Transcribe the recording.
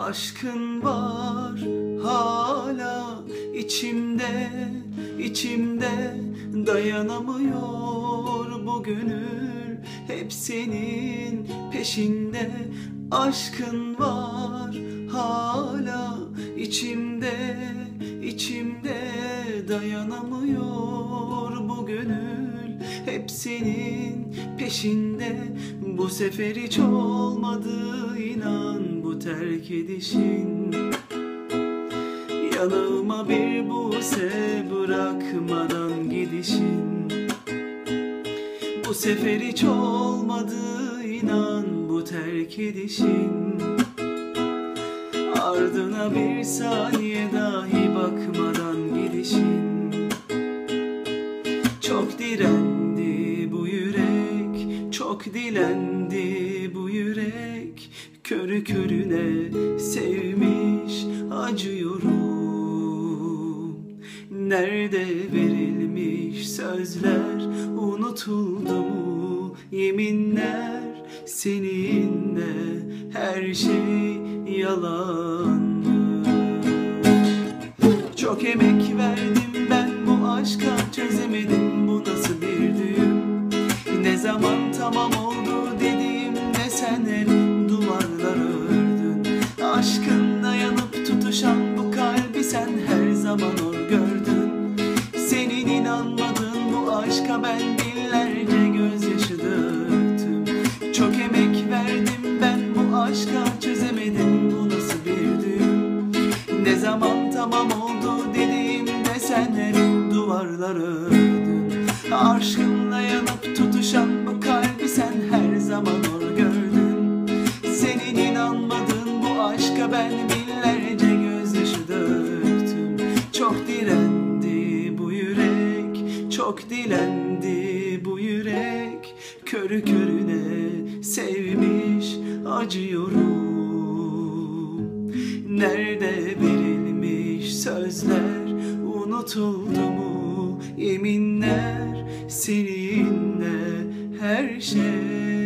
aşkın var hala içimde içimde dayanamıyor bu gönül. Hep senin peşinde. Aşkın var hala içimde içimde dayanamıyor bu gönül. Hep senin peşinde. Bu sefer hiç olmadı inan terk edişin. Yanağıma bir buse bırakmadan gidişin. Bu sefer hiç olmadı inan bu terk edişin. Ardına bir saniye dahi bakmadan gidişin. Çok direndi bu yürek Çok dilendi bu yürek Körü körüne sevmiş acıyorum. Nerede verilmiş sözler unutuldu mu Yeminler? Seninle her şey yalan? Çok emek verdim ben bu aşka çözemedim bu nasıl bir düğüm? Ne zaman tamam oldu dediğimde sen hep aşka ben binlerce gözyaşı döktüm Çok emek verdim ben bu aşka çözemedim. Bu nasıl bir düğüm? Ne zaman tamam oldu dediğimde sen hep duvarlar ördün Aşkınla yanıp tutuşan bu kalbi sen her zaman or gördün. Senin inanmadığın bu aşka ben binlerce Çok dilendi bu yürek. Körü körüne sevmiş acıyorum. Nerede verilmiş sözler? Unutuldu mu Yeminler? Seninle her şey